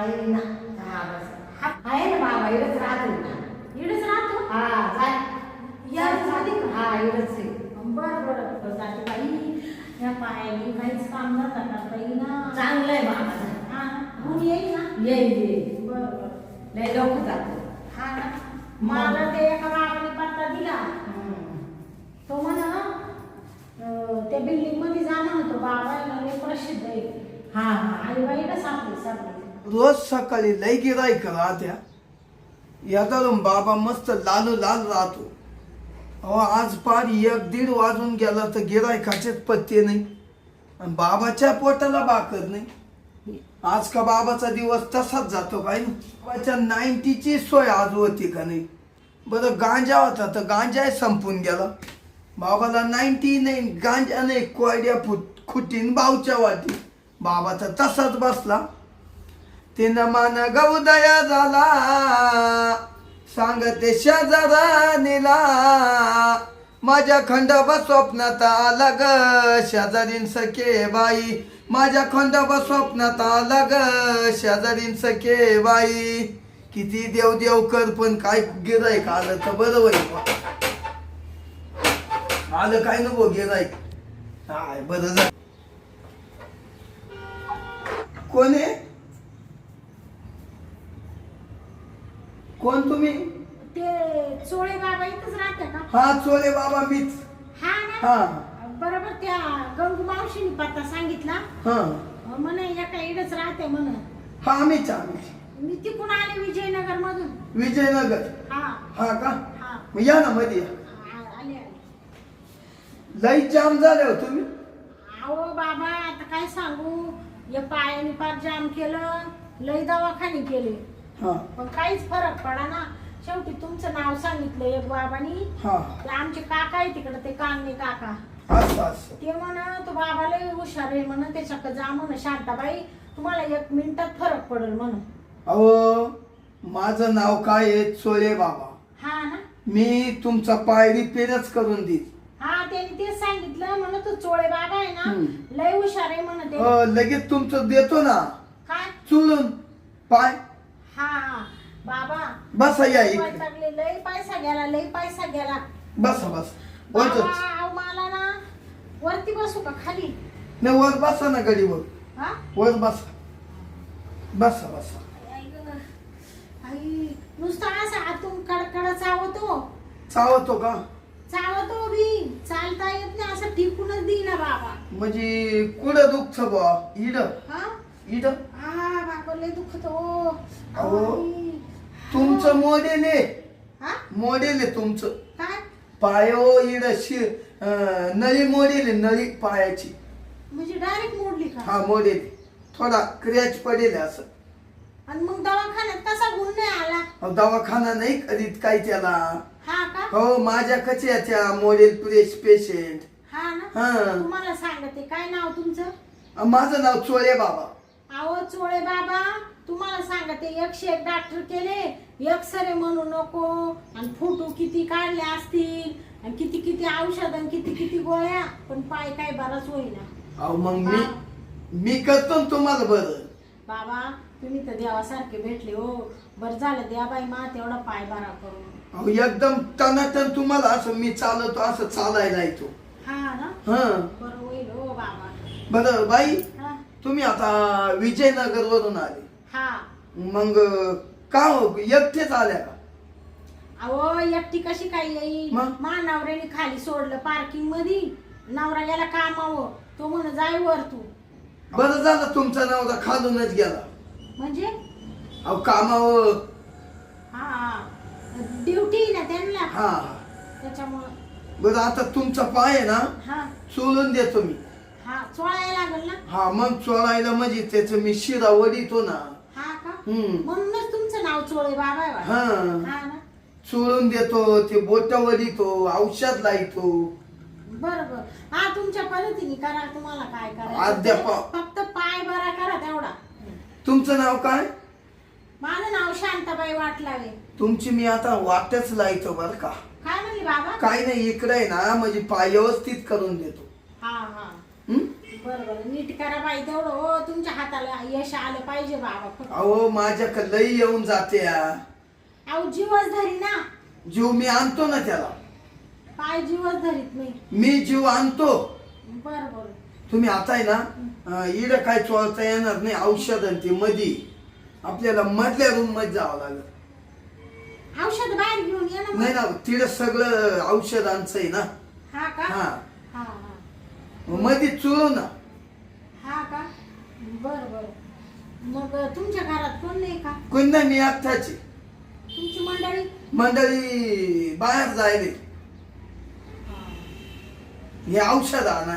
येईल ना हा बस हा. आहे ना बाबा इकडंच राहतो ना इकडेच राहतो हा जाय या का? हा इकडंच आहे. बरं बरं बरं जाते बाई या पायाने काहीच काम न करता येईना चांगलं आहे बाबा हा गुण येईल ना येईल येईल बरं बरं लय लवकर जातो हा ना मला ते एका बाबाने पत्ता दिला. तो म्हणा त्या बिल्डिंगमध्ये जा म्हणतो बाबा ना प्रसिद्ध आहे हा हा आणि बाई का सापडे सापडे रोज सकाळी लय गिरायक राहत्या. याचा बाबा मस्त लालू लाल राहतो. अहो आज पार एक दीड वाजून गेला तर गिरायकाचेच पत्ते नाही. आणि बाबाच्या पोटाला बाकत नाही. आज का बाबाचा दिवस तसाच जातो काय बाबाच्या नाईन्टीची सोय आज होती का नाही? बरं गांजा होता तर गांजाही संपून गेला. बाबाला नाईन्टी नाही गांजा नाही कोयड्या फुट खुटीन बावच्या वाटी. बाबाचा तसाच बसला. तिनं मान गौदया झाला. सांगते शेजारा निला माझ्या खंडोबा स्वप्नात आला ग शेजारीन सखे बाई. माझ्या खंडोबा स्वप्नात आला ग शेजारीन सखे बाई. किती देव देव कर पण काय गिरायक आलं तर बरं होईल बा. आलं काय नको गिरायक हाय बरं जा कोण आहे? कोण तुम्ही? ते चोळे बाबा इथंच राहते का हा चोरे बाबा मीच. हा हा. ना बरोबर त्या गंगू मावशीने पत्ता सांगितला. हा. म्हणे एका इडच राहते म्हण हा मीच आम्ही मी तिकडून आले विजयनगर मधून विजयनगर. हा. हा का? हा. मग या ना मध्ये या. आ- आले आले. लई जाम झाले हो तुम्ही. अहो बाबा आता काय सांगू? या पायाने पार जाम केलं लय दवाखाने केले. हा. पण काहीच फरक पडा ना. शेवटी तुमचं नाव सांगितलं एक बाबानी. हा. आमचे काका आहे तिकडे ते कांगणे काका. असं असं. ते म्हण तो बाबा लय हुशार आहे म्हण त्याच्याकडे जा म्हण शांताबाई तुम्हाला एक मिनिटात फरक पडेल म्हणून. अहो माझं नाव काय आहे? चोरे बाबा. हा ना. मी तुमचा पाय रिपेअरच करून देईन. हा त्याने तेच सांगितलं म्हण तो चोळे बाबा आहे ना हम्म. लय हुशार आहे म्हण ते. अ, लगेच तुमचं देतो ना. काय? चुळून पाय. हा हा बाबा. बसा या इकडे वैतागले, लय पैसा गेला लय पैसा गेला. बसा बसा. बाबा वरच अहो, मला ना वरती बसू का खाली? नाही वर बसा ना गडीवर हा? वर बसा. बसा बसा. आई गं. आई. नुसतं असं आतून कडकड चावतो. चावतो का? चावतो बी चालता येत नाही असं टिकूनच देईना बाबा. म्हणजे कुठं दुखत बा इड. हा? लय दुखतो अहो. आई. तुमचं मॉडेल. आहे हा? मॉडेल आहे तुमचं. काय? पायो इड शि अं, नळी मॉडेल आहे नळी पायाची. म्हणजे डायरेक्ट मोडली का? हा मॉडेल. थोडा क्रॅच पडेल आहे असं. आणि मग दवाखान्यात कसा गुण नाही आला? अहो, दवाखाना नाही करीत काय त्याला? हा का? हो माझ्या कच्याच्या मॉडेल प्रेस पेशंट. हा ना? हा. तुम्हाला सांगते काय नाव तुमचं? माझं नाव चोळे बाबा. अहो चोळे बाबा तुम्हाला सांगते एकशे एक डॉक्टर केले एक्सरे म्हणू नको आणि फोटो किती काढले असतील आणि किती किती औषध आणि किती किती गोळ्या पण पाय काय बराच होईना. अहो मग मी मी करतो ना तुम्हाला बरं. बाबा तुम्ही तर देवासारखे भेटले हो. बरं झालं द्या बाई मा तेवढा पाय बरा करून. अहो एकदम टनाटन तुम्हाला असं मी चालवतो असं चालायला येतो. हा ना? हा. बरं होईल हो बाबा. बरं बाई. तुम्ही आता विजयनगर वरून आले. हा. मग का हो एकटेच आल्या का? अहो एकटी कशी काय येईल? मग? मा नवऱ्याने खाली सोडलं पार्किंगमध्ये नवरा गेला कामावं. तो म्हण जाय वर तू. बरं झालं तुमचा नवरा खालूनच गेला. म्हणजे? अहो कामावर हा. ड्युटी ना त्यांना. हा. त्याच्यामुळं. बरं आता तुमचा पाय आहे ना हा. चोळून देतो मी. हा चोळायला लागल ना? हा मग चोळायला म्हणजे त्याचं मी शिरा वडितो ना. हा का? हम्म. म्हणूनच तुमचं नाव चोळे बाबा आहे वाटतं. हा. हा ना? चोळून देतो ते बोट वडितो औषध लायतो. बरं बरं हा तुमच्या पद्धतीने करा. तुम्हाला काय अद्याप- ते फक्त पाय बरा करा तेवढा. तुमचं नाव काय? माझं नाव शांताबाई वाटलावे. तुमची मी आता वाटच लायतो बर का. काय म्हणले बाबा? काही नाही इकडे आहे ना म्हणजे पाय व्यवस्थित करून देतो. हा हा. हं? बरं बरं नीट करा बाई तेवढं हो तुमच्या हाताला यश आलं पाहिजे बाबा फक्त. अहो माझ्याकडे लई येऊन जाते या. अहो जीवच धरी ना. जीव मी आणतो ना त्याला. काय जीवच धरीत नाही. मी जीव आणतो. बरं बरं तुम्ही आता आहे ना अं, इकडं काय चोळता येणार नाही औषध आणि ते मधी. आपल्याला मधल्या रूममध्ये जावं लागलं. औषध बाहेर घेऊन ये ना मग. नाही ना तिकडं सगळं औषधांचं आहे ना. हा का? हा. मग मध्ये चुळू ना. हा का? बरं बरं. मग तुमच्या घरात कोण नाही का? कोण नाही मी आत्ताची तुमची मंडळी? मंडळी बाहेर जायले. हे. औषध आणा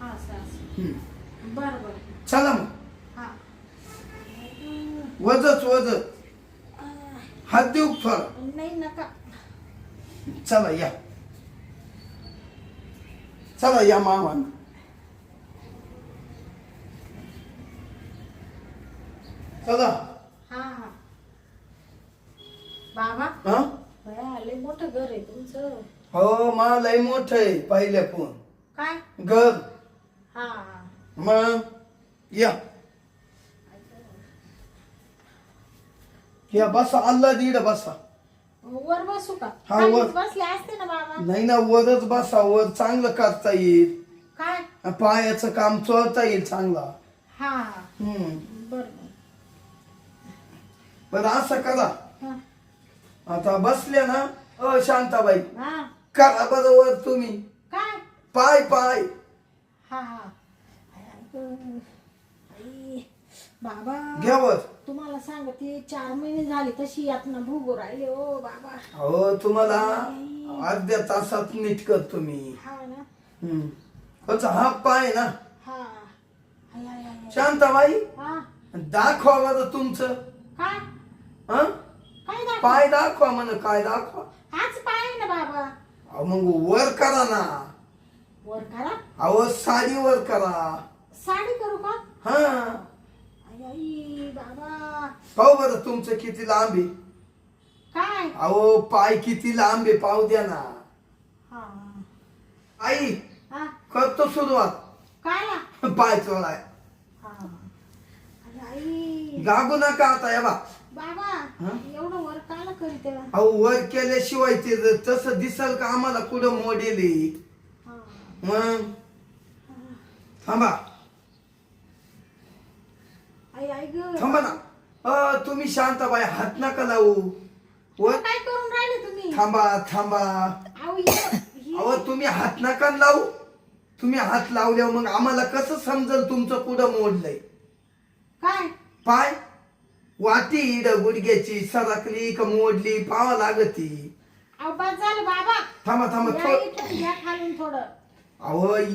हा असं असं हं. बरं बरं. चला मग. हा. वजच वज अं, हात देऊ फळ. नाही नका. चला या. चला या मामा चला हा हा. बाबा? हा? बया लय मोठं घर आहे तुमचं. हो मा लय मोठ आहे पहिल्या फोन काय? घर. हा. मग या. या बसा अल्ला दीड बसा. वर बसू का? हा, खालीच वर. बसले असते ना बाबा. नाही ना वरच बसा वर चांगलं करता येईल. काय? पायाचं काम चोळता येईल चांगला. हा. हम्म. बर बरं असं करा. हा. आता बसले ना अ शांताबाई. हा. करा बरं वर तुम्ही. काय? पाय पाय. हा हा. आई, बाबा घ्या वर तुम्हाला सांगते चार महिने झाले तशी यातना भोगू राहिले ओ बाबा. हो तुम्हाला अर्ध्या तासात नीट करतो मी हा ना. हम्म. हा पाय ना. हा. आई. शांताबाई हा. दाखवा बरं तुमचं. काय हं? काय दाखव? पाय दाखवा म्हण काय दाखवा? हाच पाय आहे ना बाबा. अहो, मग वर करा ना. वर करा? अहो साडी वर करा. साडी करू का? हा. पाहू बरं तुमचं किती लांब आहे. काय? अहो पाय किती लांब आहे पाहू द्या ना. हा. आई हा? करतो सुरुवात. काय? ला पाय चोळाय. हा. आई. गागू नका आता या बा. बाबा हा? एवढं वर काला करीत आहे? अहो वर केल्याशिवाय ते जर तसं दिसल का आम्हाला कुठं मोडेल? हा. मग? थांबा. थांबा ना. अ तुम्ही शांताबाई हात नका लावू. काय करून राहिले तुम्ही? थांबा थांबा. अहो, हि- तुम्ही हात नका लावू. तुम्ही हात लावल्यावर मग आम्हाला कसं समजल तुमचं कुठं मोडलंय? काय? पाय. वाटी इड गुडघ्याची सरकली का मोडली पावा लागती. अहो बस झालं बाबा. थांबा थांबा या थोड खालून अहो आई.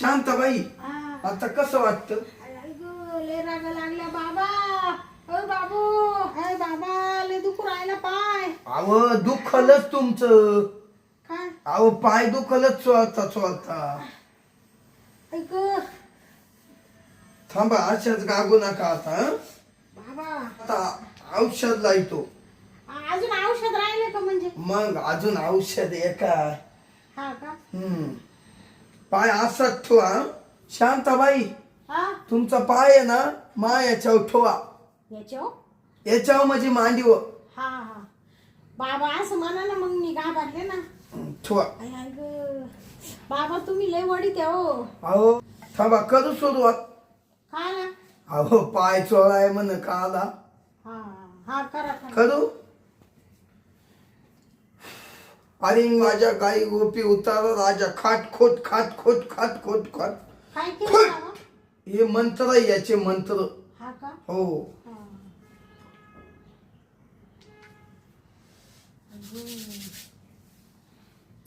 शांताबाई हा. आता कसं वाटतं? लय राग लागल्या बाबा. अय बाबू. अय बाबा लय दुखू राहिला पाय. अहो दुखलच तुमचं. काय? अहो पाय दुखलच चोळता चोळता. ऐक. थांबा अशाच गागू नका आता हं? बाबा. आता औषध लायतो. अजून औषध राहिले का म्हणजे? मग अजून औषध आहे का? हा का? हम्म. पाय असाच ठेवा? शांताबाई. हा? तुमचा पाय आहे ना मा याच्यावर ठेवा. याच्यावर? याच्यावर म्हणजे मांडीवर हा हा. बाबा असं म्हणा ना मग मी घाबरले ना. ठेवा. आई आई ग. बाबा तुम्ही लय वडीत आहे हो. अहो थांबा करू सुरुवात ना? अहो पाय चोळाय म्हण का आला? हा हा करा करा. करू? अरे माझ्या गाई गोपी उतारा राजा. खाट खोट खाट खोट खाट खोट खाट काय केलं बाबा? हे मंत्र आहे याचे मंत्र. हा का? हो. हा.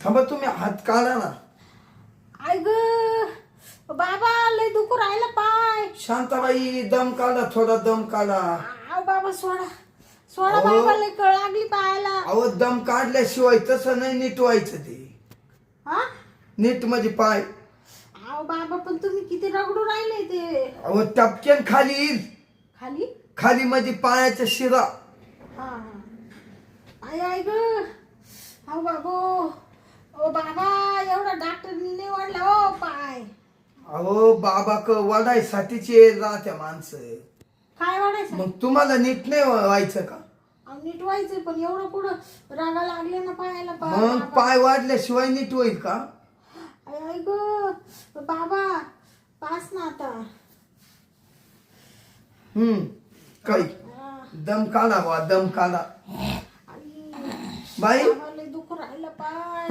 थांबा तुम्ही हात काढा ना. आई ग बाबा लय दुखू राहिला पाय. शांताबाई दम काढा थोडा दम काढा. आव बाबा सोडा. सोडा अहो. बाबा लय कळ लागली पायाला अहो दम काढल्याशिवाय तसं नाही नीट व्हायचं ते. हा? नीट म्हणजे पाय. आव बाबा पण तुम्ही किती रगडू राहिले ते. अहो टपक्यान खाली येईल. खाली? खाली म्हणजे पायाच्या शिरा. हा हा. आई आई ग. अहो बाबू. ओ बाबा एवढा डॉक्टरनी नाही वाढला ओ पाय. अहो बाबा क वाढायसाठीच येत राहत्या माणसं. काय वाढायचं मग तुम्हाला नीट नाही व्हायचं का? अहो, नीट व्हायचं पण एवढं पुढं रागा लागले ना पायाला पाय मग. पाय वाढल्याशिवाय नीट होईल का? आई आई ग बाबा पास ना आता हम्म. काही दम काढा वा दम काढा. आई, बाई?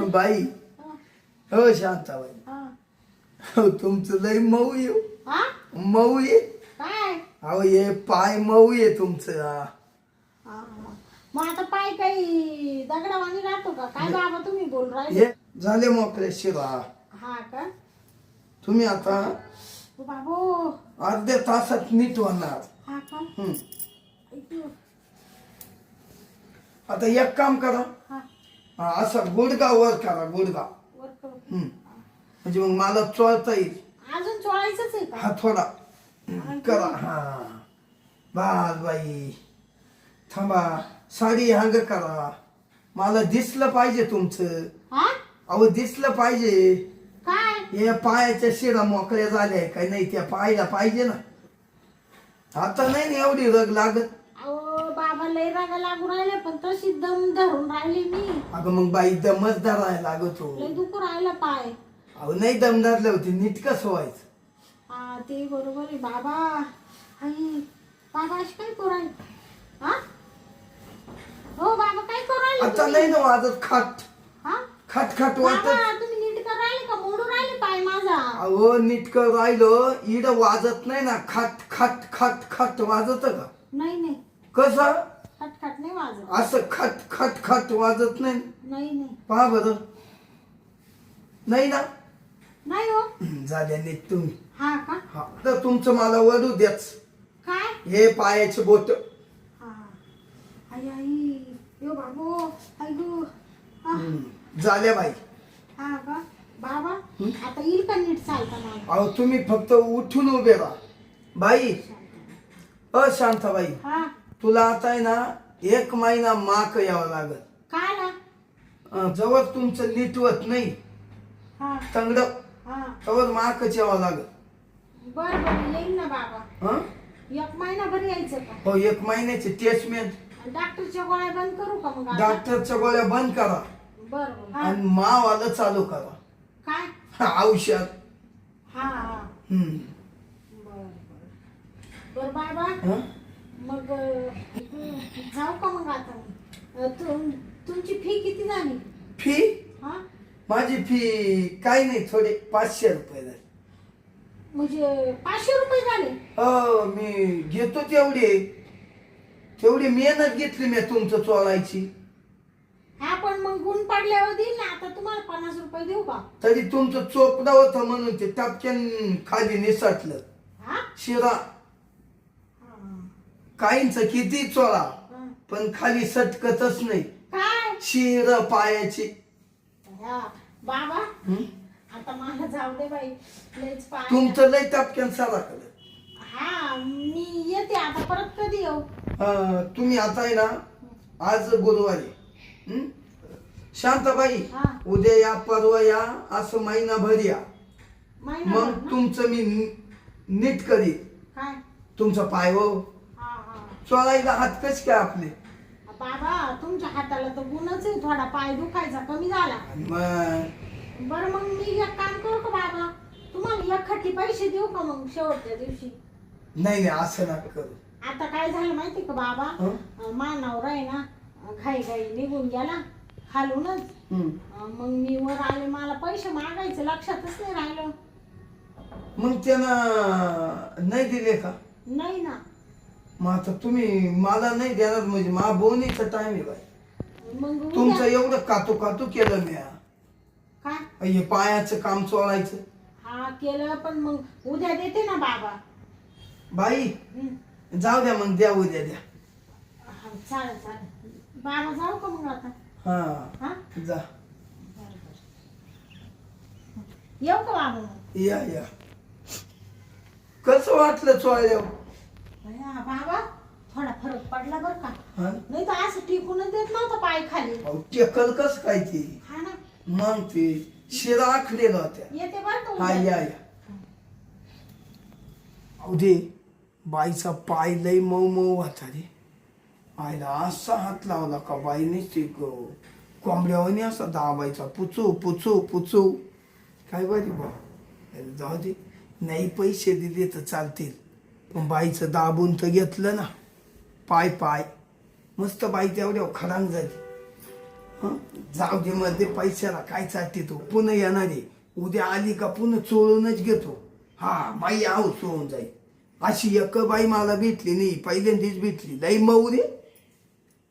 बाई? हा, हो शांताबाई. हा. तुमचं लय मऊ ये हा. मऊ ये अहो ये पाय मऊ ये तुमचं. हा. मग आता पाय काही दगडावानी राहतो का? काय बाबा तुम्ही बोल राहिले? ये झाले मोकळे शिरा. हा का? तुम्ही आता ओ बाबू. अर्ध्या तासात नीट होणार. आता एक काम करा. हा. असा गुडगा वर करा गुडगा वर कर. हम्म. म्हणजे मग मला चोळता येईल. अजून चोळायचंच आहे हा थोडा. करा. हा. बास बाई. थांबा. साडी हंग करा. मला दिसलं पाहिजे तुमचं. हा? अहो दिसलं पाहिजे. काय? हे पायाच्या शिरा मोकळ्या झाल्या काय नाही त्या पाहायला पाहिजे ना. आता नाही ना एवढी रग लागत? अहो बाबा लय रागा लागू राहिले पण तशी दम धरून राहिली मी. अगं मग बाई दमच धरायला लागत हो. लय दुखू राहिला पाय. अहो नाही दम धरले होते नीट कसं व्हायचं हा ते बरोबर आहे बाबा. आई बाबा अशी काय करू राहिले? हा? हो बाबा काय करू राहिले आता तुम्ही? नाही ना वाजत खाट. हा? खाट खाट बाबा वाटत तुम्ही नीट कर राहिले का? मोडू राहिले पाय माझा. अहो नीट राहिलो. इड वाजत नाही ना. खाट खाट खाट खाट वाजत का? नाही नाही. कसं? खटखट नाही माझं असं खट खट खट वाजत नाही नाही नाही. पहा बरं. नाही ना? नाही हो. झाल्या नीट तुम्ही. हा का? हा तर तुमचं मला वडू द्याच. काय? हे पायाचे बोट. हा. आई आई. यो बाबू. आई गो. हा झाल्या बाई. हा का? बाबा आता येईल का नीट चालता मला अहो तुम्ही फक्त उठून उभे राहा बाई अ शांताबाई हा. तुला आता आहे ना एक महिना माक यावं लागत काय आला अं, जवळ तुमचं नीटवत नाही. हा. तंगड. हा. तवर माकच यावं लागत बर बर येईल ना बाबा. हं? एक महिनाभर यायचं का? हो एक महिन्याचे टेस्टमेंट आणि डॉक्टरच्या गोळ्या बंद करू का मग आता? डॉक्टरच्या गोळ्या बंद करा. बर बर. हा. आणि मावाला चालू करा. काय? औषध. हा हा. हम्म. बर बर. बर बाबा हं? मग अं, जाऊ का मग आता? अं, तुम- तुमची फी किती झाली? फी? हा? माझी फी काही नाही थोडे पाचशे रुपये झाले. म्हणजे पाचशे रुपये झाले? हो मी घेतो तेवढे. तेवढी मेहनत घेतली मी तुमचं चोळायची. हा पण मग गुण पडल्यावर देईल ना आता तुम्हाला पन्नास रुपये देऊ का तरी तुमचं चोपडा होतं म्हणून ते टपक्यान खाली निसटलं. हा? शिरा. हा. काहींच किती चोळा हा. पण खाली सटकतच नाही. काय? शिर पायाची. हा. बाबा हं? आता मला जाऊ दे बाई लयच पाय. तुमचं लय टपक्यान साराकडे हा मी येते आता परत कधी येऊ? तुम्ही आता आहे ना आज गुरुवारी. हं? शांताबाई हा. उद्या या परवा या असं महिनाभर या. मग ना? तुमचं मी नी- नीट करीन. काय? तुमचा पाय हो हा हा. चोळायला हात कस काय आपले? बाबा तुमच्या हाताला तर गुणच आहे थोडा. पाय दुखायचा कमी झाला. मग? बरं मग मी एक काम करू का बाबा? तुम्हाला एक खट्टी पैसे देऊ का मग शेवटच्या दिवशी? नाही नाही असं नका करू. आता काय झालं माहिती का बाबा? हं? मानावर आहे ना घाई घाई निघून गेला. खालूनच हं. अं, मग मी वर आले मला पैसे मागायचं लक्षातच नाही राहिलं. मग त्यानं नाही दिले का? नाही ना. मग आता तुम्ही मला नाही देणार म्हणजे मा बोनीचा टाइम आहे बाई. मग उद्या- तुमचं एवढं कातू कातू केलं मी काय हे पायाचं काम चोळायचं. हा केलं पण मग उद्या देते ना बाबा. बाई हं. जाऊ द्या मग द्या उद्या द्या. हा, चालेल चालेल. बाबा जाऊ का मग आता? हा. हा? जा. येऊ का बाबा मग? या या. कसं वाटलं चोळल्यावर भया, बाबा थोडा फरक पडला बर का. हा? नाही तर असं टिकूनच देत नव्हतं पाय खाली. अहो, टेकल कस काय ते? हा ना. मग ते शिरा आखडे होत्या. येते बर का हा उद्या. या या. अहो दे. बाईचा पाय लय मऊ मऊ होता रे. आईला असा हात लावला का बाईनेच ते ग- कोंबड्यावानी असा दाबायचा पुचू पुचू पुचू. काय बरी बा? जाऊ दे. नाही पैसे दिले तर चालतील. पण बाईचं दाबून तर घेतलं ना. पाय पाय. मस्त बाई तेवढ्या खडांग झाली. जाऊ दे मध्ये पैशाला काय चालते तो? पुन्हा येणार आहे. उद्या आली का पुन्हा चोळूनच घेतो. हा बाई आहो चोळून जाईल. अशी एक बाई मला भेटली नाही. पहिल्यांदाच भेटली. लई मऊ रे.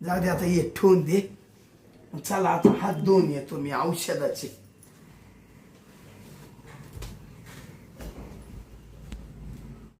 जाऊ दे आता ये ठेवून दे. चला आता हात धुवून येतो मी औषधाचे.